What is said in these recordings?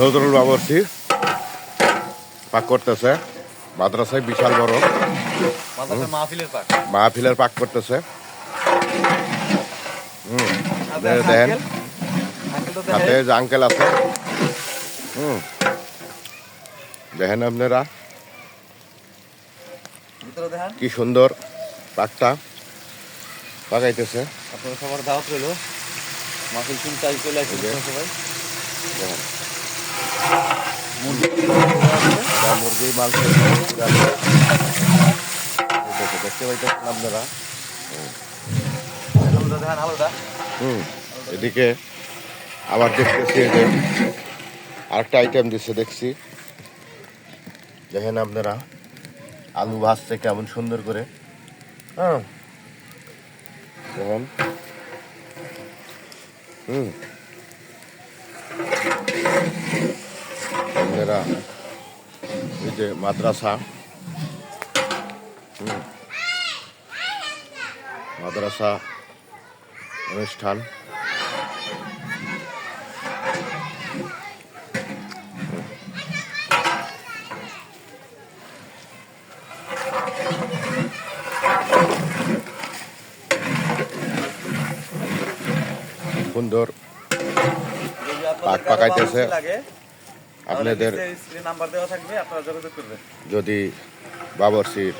নজরুল বাবরসি পাক করতেছে। মাদ্রাসায় বিশাল বড়। মাহফিলের পাক। মাহফিলের পাক করতেছে। হুম? আঙ্কেল সাথে যে আঙ্কেল আছে। হুম। দেখেন আপনারা। কি সুন্দর পাকটা পাকাইতেছে। আপনার সবার দাওয়াত রইল। মাহফিল শুনতে আজ চলে ওকে। সবাই। দেখেন। আপনারা হুম এদিকে আবার দেখতেছি যে আরেকটা আইটেম দিচ্ছে দেখছি। দেখেন আপনারা, আলু ভাজছে কেমন সুন্দর করে। হ্যাঁ। হুম। আপনারা এই যে মাদ্রাসা। মাদ্রাসা অনুষ্ঠান। সুন্দর। পাক পাকাইতেছে। আপনাদের স্ক্রিন নাম্বার দেওয়া থাকবে আপনারা যোগাযোগ করবেন। যদি বাবরসির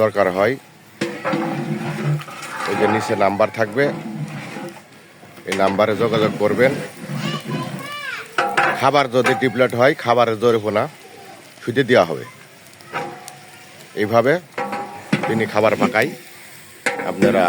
দরকার হয় ওই যে নিচে নাম্বার থাকবে এই নাম্বারে যোগাযোগ করবেন। খাবার যদি ডিপ্লেট হয় খাবারের জরিমানা ছুটে দেওয়া হবে। এইভাবে তিনি খাবার পাকাই আপনারা